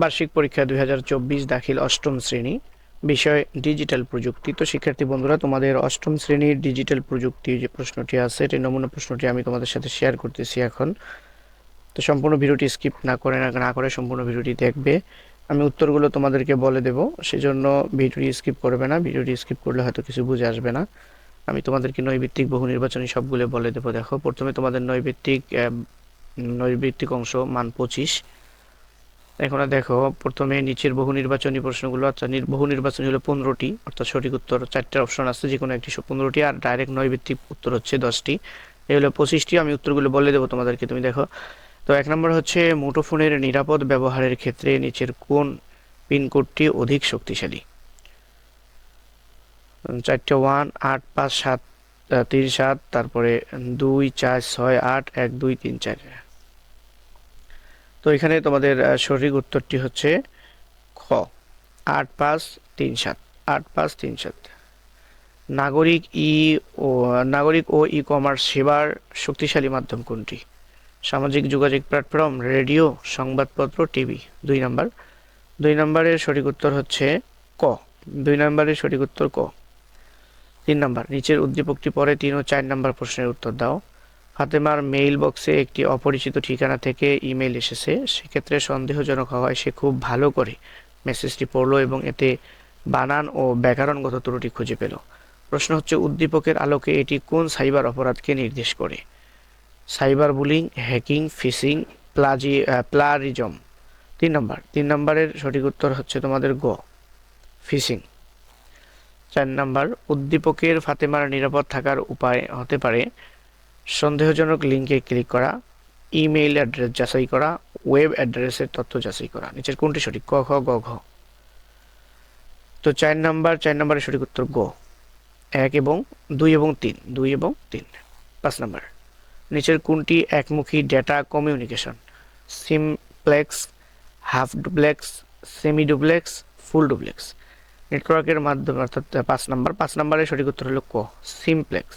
বার্ষিক পরীক্ষা দুই হাজার চব্বিশ দাখিল অষ্টম শ্রেণি, বিষয় ডিজিটাল প্রযুক্তি। তো শিক্ষার্থী বন্ধুরা, তোমাদের অষ্টম শ্রেণির ডিজিটাল প্রযুক্তি যে প্রশ্নটি আছে এই নমুনা প্রশ্নটি আমি তোমাদের সাথে শেয়ার করতেছি এখন। তো সম্পূর্ণ ভিডিওটি স্কিপ না করে না করে সম্পূর্ণ ভিডিওটি দেখবে। আমি উত্তরগুলো তোমাদেরকে বলে দেব, সেজন্য ভিডিওটি স্কিপ করবে না। ভিডিওটি স্কিপ করলে হয়তো কিছু বুঝে আসবে না। আমি তোমাদেরকে নৈভিত্তিক বহু নির্বাচনী সবগুলো বলে দেবো। দেখো, প্রথমে তোমাদের নৈভিত্তিক নৈভিত্তিক অংশ মান পঁচিশ। এখন দেখো, প্রথমে নিচের বহু নির্বাচনী প্রশ্নগুলো নির- বহু নির্বাচনী হলো পনেরোটি, অর্থাৎ সঠিক উত্তর, চারটে অপশন আছে যে কোনো একটি পনেরোটি, আর ডাইরেক্ট নয় ভিত্তিক উত্তর হচ্ছে দশটি। এই হলো পঁচিশটি, আমি উত্তরগুলো বলে দেবো তোমাদেরকে, তুমি দেখো। তো এক নম্বর হচ্ছে মুঠোফোনের নিরাপদ ব্যবহারের ক্ষেত্রে নিচের কোন পিনকোডটি অধিক শক্তিশালী? চারটে ওয়ান আট, পাঁচ, সাত তিন, সাত, তারপরে দুই, চার, ছয়, আট, এক, দুই, তিন, চার। তো এখানে তোমাদের সঠিক উত্তরটি হচ্ছে খ। আট পাঁচ তিন সাত। আট পাঁচ তিন সাত। নাগরিক ই ও, নাগরিক ও ই কমার্স সেবার শক্তিশালী মাধ্যম কোনটি? সামাজিক যোগাযোগ প্ল্যাটফর্ম, রেডিও, সংবাদপত্র, টিভি। দুই নাম্বার। দুই নম্বরের সঠিক উত্তর হচ্ছে ক। দুই নম্বরের সঠিক উত্তর ক। তিন নাম্বার। নিচের উদ্দীপকটি পরে তিন ও চার নাম্বার প্রশ্নের উত্তর দাও। ফাতেমার মেইল বক্সে একটি অপরিচিত ঠিকানা থেকে ইমেল এসেছে। সেক্ষেত্রে সন্দেহজনক হওয়ায় সে খুব ভালো করে মেসেজটি পড়ল এবং এতে বানান ও ব্যাকরণগত ত্রুটি খুঁজে পেল। প্রশ্ন হচ্ছে, উদ্দীপকের আলোকে এটি কোন সাইবার অপরাধকে নির্দেশ করে? সাইবার বুলিং, হ্যাকিং, ফিশিং, প্লাজি প্লারিজম। তিন নম্বর, তিন নম্বরের সঠিক উত্তর হচ্ছে তোমাদের গ, ফিশিং। চার নম্বর, উদ্দীপকের ফাতেমার নিরাপদ থাকার উপায় হতে পারে। সন্দেহজনক লিঙ্কে ক্লিক করা, ইমেইল অ্যাড্রেস যাচাই করা, ওয়েব অ্যাড্রেসের তথ্য যাচাই করা, নিচের কোনটি সঠিক ক খ গ, ঘ। তো চার নাম্বার, চার নাম্বারের সঠিক উত্তর গ। এক এবং দুই এবং তিন, দুই এবং তিন। পাঁচ নাম্বার। নিচের কোনটি একমুখী data communication? Simplex, half duplex, semi duplex, full duplex. নেটওয়ার্কের মাধ্যমে অর্থাৎ পাঁচ নাম্বার, পাঁচ নাম্বারের সঠিক উত্তর হলো ক, সিমপ্লেক্স।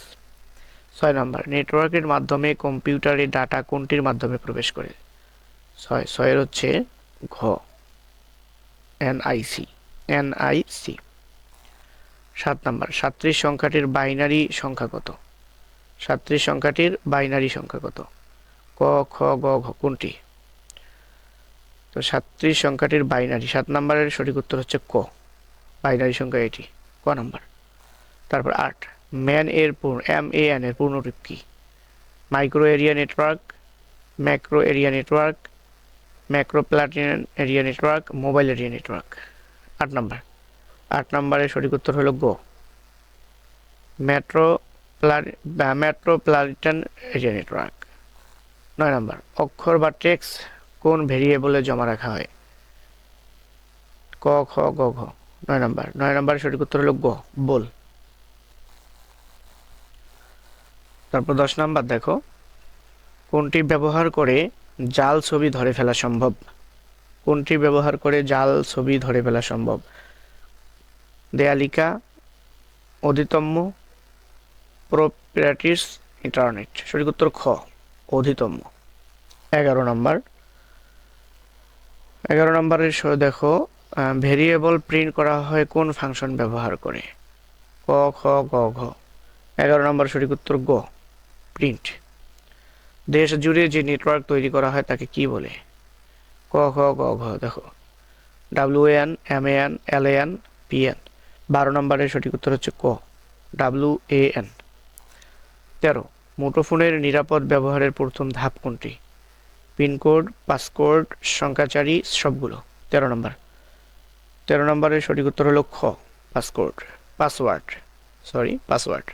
ছয় নম্বর, নেটওয়ার্কের মাধ্যমে কম্পিউটারে ডাটা কোনটির মাধ্যমে প্রবেশ করে? ছয়, ছয়ের হচ্ছে ঘ এনআইসি এনআইসি সাত নম্বর, সাতত্রিশ সংখ্যাটির বাইনারি সংখ্যা কত? সাতত্রিশ সংখ্যাটির বাইনারি সংখ্যা কত? ক, খ, গ, ঘ, কোনটি? তো সাতত্রিশ সংখ্যাটির বাইনারি, সাত নম্বরের সঠিক উত্তর হচ্ছে ক। বাইনারি সংখ্যা এটি, ক নাম্বার। তারপর আট ম্যান এর এম এ এন এর পূর্ণরূপ কি? Micro area network, macro area network, macro প্লাটিনান area network, mobile area network. আট নাম্বার। আট নাম্বারের সঠিক উত্তর হলো গো। Metro metropolitan area network. নয় নাম্বার। অক্ষর বা টেক্স কোন ভেরিয়েবলে জমা রাখা হয়? ক, খ, গ, ঘ। নয় নাম্বার। নয় নাম্বারের সঠিক উত্তর হলো গ, বল। তারপর দশ নাম্বার দেখো। কোনটি ব্যবহার করে জাল ছবি ধরে ফেলা সম্ভব? কোনটি ব্যবহার করে জাল ছবি ধরে ফেলা সম্ভব? দেয়ালিকা অধিতম্য প্রোপ্রাটিস ইন্টারনেট। সঠিক উত্তর খ অধিতম্য এগারো নম্বর। এগারো নম্বরের দেখো ভেরিয়েবল প্রিন্ট করা হয় কোন ফাংশন ব্যবহার করে? ক, খ, গ, ঘ। এগারো নম্বর সঠিক উত্তর গ। প্রিন্ট। দেশ জুড়ে যে নেটওয়ার্ক তৈরি করা হয় তাকে কি বলে? ক খ গ, ঘ, দেখো। W N, M N, L N, P N. বারো নম্বরের সঠিক উত্তর হচ্ছে ক, ডাব্লিউ এ এন। তেরো, মুঠোফোনের নিরাপদ ব্যবহারের প্রথম ধাপ কোনটি? পিনকোড, পাসকোড, সংখ্যাচারী, সবগুলো। তেরো নম্বর। তেরো নম্বরের সঠিক উত্তর হলো খ, পাসকোড, পাসওয়ার্ড, সরি, পাসওয়ার্ড।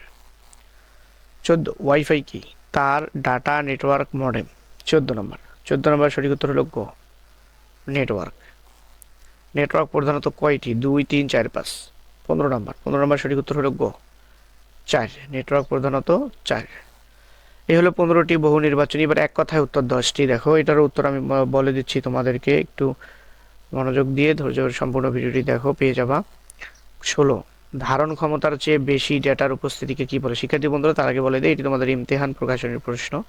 চোদ্দ ওয়াইফাই কি? তার ডাটা নেটওয়ার্ক মডেম চোদ্দ নম্বর চোদ্দ নম্বর সঠিক উত্তর হলো গ নেটওয়ার্ক নেটওয়ার্ক প্রধানত কয়টি? দুই, তিন, চার, পাঁচ। পনেরো নম্বর পনেরো নম্বর সঠিক উত্তর হলো গ চার। নেটওয়ার্ক প্রধানত চার। এই হলো পনেরোটি বহু নির্বাচনী। এবার এক কথায় উত্তর দশটি। দেখো, এটার উত্তর আমি বলে দিচ্ছি তোমাদেরকে। একটু মনোযোগ দিয়ে ধৈর্য সম্পূর্ণ ভিডিওটি দেখো, পেয়ে যাবা। ষোলো। ধারণ ক্ষমতার চেয়ে বেশি ডেটার উপস্থিতিকে কি বলে? শিক্ষার্থী বন্ধুরা, তার আগে বলে দেয় এটি তোমাদের ইমতেহান প্রকাশনের প্রশ্ন।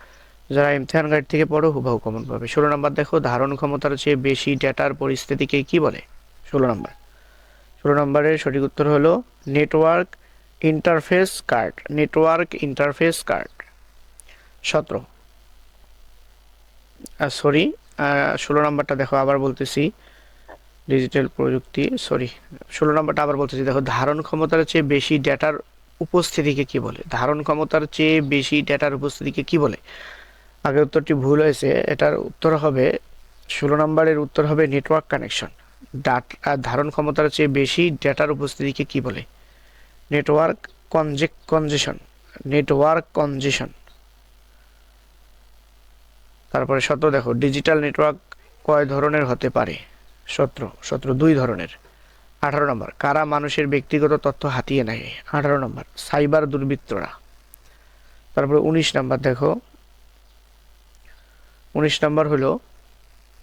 যারা ইমতেহান গাইড থেকে পড়ো, হুবাহু কমন পাবে। ষোলো নম্বর, দেখো, ধারণ ক্ষমতার চেয়ে বেশি ডেটার পরিস্থিতিকে কি বলে? ষোলো নম্বর। ষোলো নম্বরের সঠিক উত্তর হলো network interface card network interface card সতেরো। সরি ষোলো নম্বরটা দেখো, আবার বলতেছি। ডিজিটাল প্রযুক্তি সরি ষোলো নম্বরটা আবার বলতেছি, দেখো, ধারণ ক্ষমতার চেয়ে বেশি ডেটার উপস্থিতিকে কি বলে? ধারণ ক্ষমতার চেয়ে বেশি ডেটার উপস্থিতিকে কি বলে? আগের উত্তরটি ভুল হয়েছে, এটার উত্তর হবে, ষোলো নম্বরের উত্তর হবে নেটওয়ার্ক কানেকশন ডাট ধারণ ক্ষমতার চেয়ে বেশি ডেটার উপস্থিতিকে কি বলে? নেটওয়ার্ক কনজেক কনজেশন নেটওয়ার্ক কনজেশন তারপরে সতেরো, দেখো ডিজিটাল নেটওয়ার্ক কয় ধরনের হতে পারে? সতেরো সতেরো দুই ধরনের। আঠারো নম্বর, কারা মানুষের ব্যক্তিগত তথ্য হাতিয়ে নেয়? আঠারো নম্বর, সাইবার দুর্বৃত্তরা। তারপরে উনিশ নাম্বার, দেখো। উনিশ নাম্বার হলো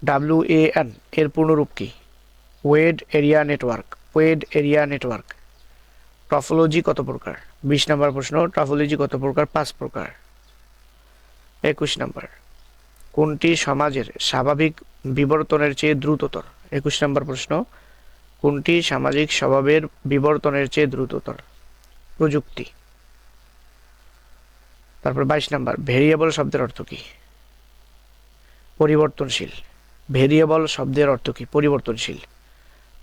ডাব্লিউ এ এন, এর পূর্ণরূপ কি? Wide area network, wide area network. Topology কত প্রকার? বিশ নম্বর প্রশ্ন, ট্রফোলজি কত প্রকার? পাঁচ প্রকার। একুশ নম্বর, কোনটি সমাজের স্বাভাবিক বিবর্তনের চেয়ে দ্রুততর? একুশ নম্বর প্রশ্ন, কোনটি সামাজিক স্বভাবের বিবর্তনের চেয়ে দ্রুততর? প্রযুক্তি। তারপর বাইশ নাম্বার, ভেরিয়েবল শব্দের অর্থ কি? পরিবর্তনশীল। ভেরিয়েবল শব্দের অর্থ কি? পরিবর্তনশীল।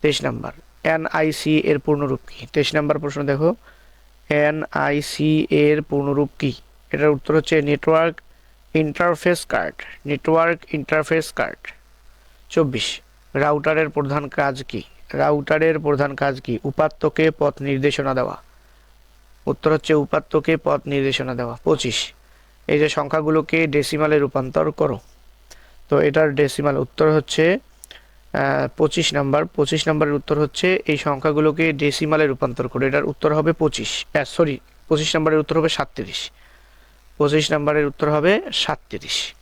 তেইশ নাম্বার এনআইসি এর পূর্ণরূপ কি? তেইশ নাম্বার প্রশ্ন দেখো এনআইসি এর পূর্ণরূপ কি? এটার উত্তর হচ্ছে network interface card, network interface card. চব্বিশ রাউটারের প্রধান কাজ কি? রাউটারের প্রধান কাজ কি? উপাত্তকে পথ নির্দেশনা দেওয়া। উত্তর হচ্ছে উপাত্তকে পথ নির্দেশনা দেওয়া। পঁচিশ। এই যে সংখ্যাগুলোকে ডেসিমালে রূপান্তর করো। তো এটার ডেসিমাল উত্তর হচ্ছে পঁচিশ নাম্বার। পঁচিশ নাম্বারের উত্তর হচ্ছে এই সংখ্যাগুলোকে ডেসিমালে রূপান্তর করো। এটার উত্তর হবে পঁচিশ। সরি পঁচিশ নাম্বারের উত্তর হবে সাতত্রিশ। পঁচিশ নাম্বারের উত্তর হবে সাতত্রিশ।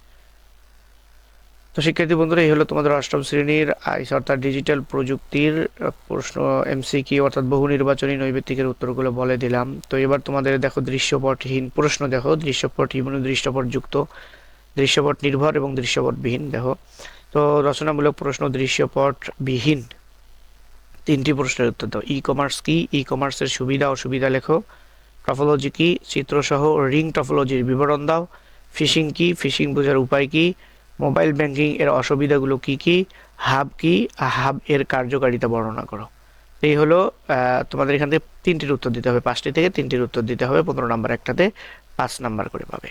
তো শিক্ষার্থী বন্ধুরা, এই হলো তোমাদের অষ্টম শ্রেণির আইস অর্থাৎ ডিজিটাল প্রযুক্তির প্রশ্ন এমসিকিউ অর্থাৎ বহু নির্বাচনী নৈবেত্তিকের উত্তরগুলো বলে দিলাম। তো এবার তোমাদের দেখো দৃশ্যপটহীন প্রশ্ন, দেখো দৃশ্যপটহীন দৃশ্যপটযুক্ত দৃশ্যপট নির্ভর এবং দৃশ্যপটবিহীন, দেখো। তো রচনামূলক প্রশ্ন, দৃশ্যপটবিহীন। তিনটি প্রশ্নের উত্তর দাও। ই কমার্স কি? ই কমার্সের সুবিধা, অসুবিধা লেখো। টফোলজি কি? চিত্রসহ, রিং টফোলজির বিবরণ দাও। ফিশিং কি? ফিশিং বোঝার উপায় কি? মোবাইল ব্যাংকিং এর অসুবিধাগুলো কি কি? হাব কি? হাব এর কার্যকারিতা বর্ণনা করো। এই হলো তোমাদের এখান থেকে তিনটির উত্তর দিতে হবে। পাঁচটি থেকে তিনটির উত্তর দিতে হবে। পনেরো নাম্বার একটাতে পাঁচ নাম্বার করে পাবে।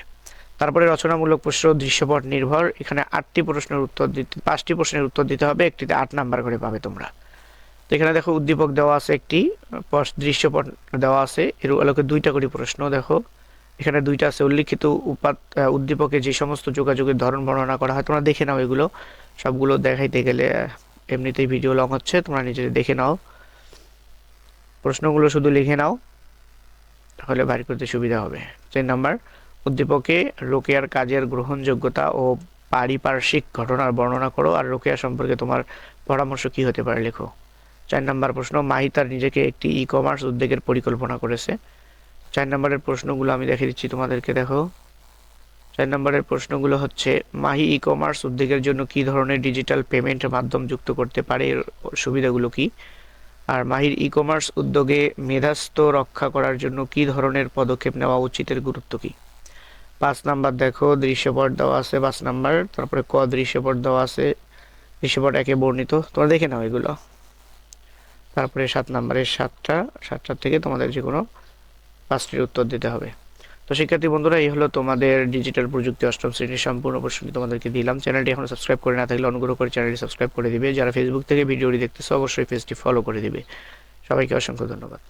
তারপরে রচনামূলক প্রশ্ন, দৃশ্যপট নির্ভর। এখানে আটটি প্রশ্নের উত্তর দিতে, পাঁচটি প্রশ্নের উত্তর দিতে হবে। একটিতে আট নাম্বার করে পাবে তোমরা। তো এখানে দেখো, উদ্দীপক দেওয়া আছে একটি দৃশ্যপট দেওয়া আছে। এর আলোকে দুইটা করে প্রশ্ন দেখো। এখানে দুইটা আছে। উল্লিখিত উপাত উদ্দীপকে যে সমস্ত যোগাযোগের ধরন বর্ণনা করা হয়, তোমরা দেখে নাও এগুলো। সবগুলো দেখাইতে গেলে এমনিতেই ভিডিও লং হচ্ছে, তোমরা নিজেদের দেখে নাও। প্রশ্নগুলো শুধু লিখে নাও, তাহলে বাড়ি করতে সুবিধা হবে। তিন নাম্বার, উদ্দীপকে রোকেয়ার কাজের গ্রহণযোগ্যতা ও পারিপার্শ্বিক ঘটনার বর্ণনা করো, আর রোকেয়া সম্পর্কে তোমার পরামর্শ কি হতে পারে, লেখো। চার নম্বর প্রশ্ন, মাহি তার নিজেকে একটি ই কমার্স উদ্যোগের পরিকল্পনা করেছে। চার নম্বরের প্রশ্নগুলো আমি দেখে দিচ্ছি তোমাদেরকে, দেখো। চার নম্বরের প্রশ্নগুলো হচ্ছে, মাহি ই কমার্স উদ্যোগের জন্য কি ধরনের ডিজিটাল পেমেন্ট মাধ্যম যুক্ত করতে পারে? এর সুবিধাগুলো কি? আর মাহির ই কমার্স উদ্যোগে মেধাস্ত রক্ষা করার জন্য কি ধরনের পদক্ষেপ নেওয়া উচিতের গুরুত্ব কি? পাঁচ নাম্বার দেখো, দৃশ্যপট দেওয়া আছে পাঁচ নাম্বার। তারপরে ক দৃশ্যপট দেওয়া আছে, দৃশ্যপট একে বর্ণিত। তোমরা দেখে নাও এগুলো। তারপরে সাত নাম্বারের সাতটা, সাতটার থেকে তোমাদের যে কোনো পাঁচটির উত্তর দিতে হবে। তো শিক্ষার্থী বন্ধুরা, এই হলো তোমাদের ডিজিটাল প্রযুক্তি অষ্টম শ্রেণির সম্পূর্ণ প্রশ্নটি তোমাদেরকে দিলাম। চ্যানেলটি এখনও সাবস্ক্রাইব করে না থাকলে অনুগ্রহ করে চ্যানেলটি সাবস্ক্রাইব করে দিবে। যারা ফেসবুক থেকে ভিডিওটি দেখতেছে, অবশ্যই পেজটি ফলো করে দিবে। সবাইকে অসংখ্য ধন্যবাদ।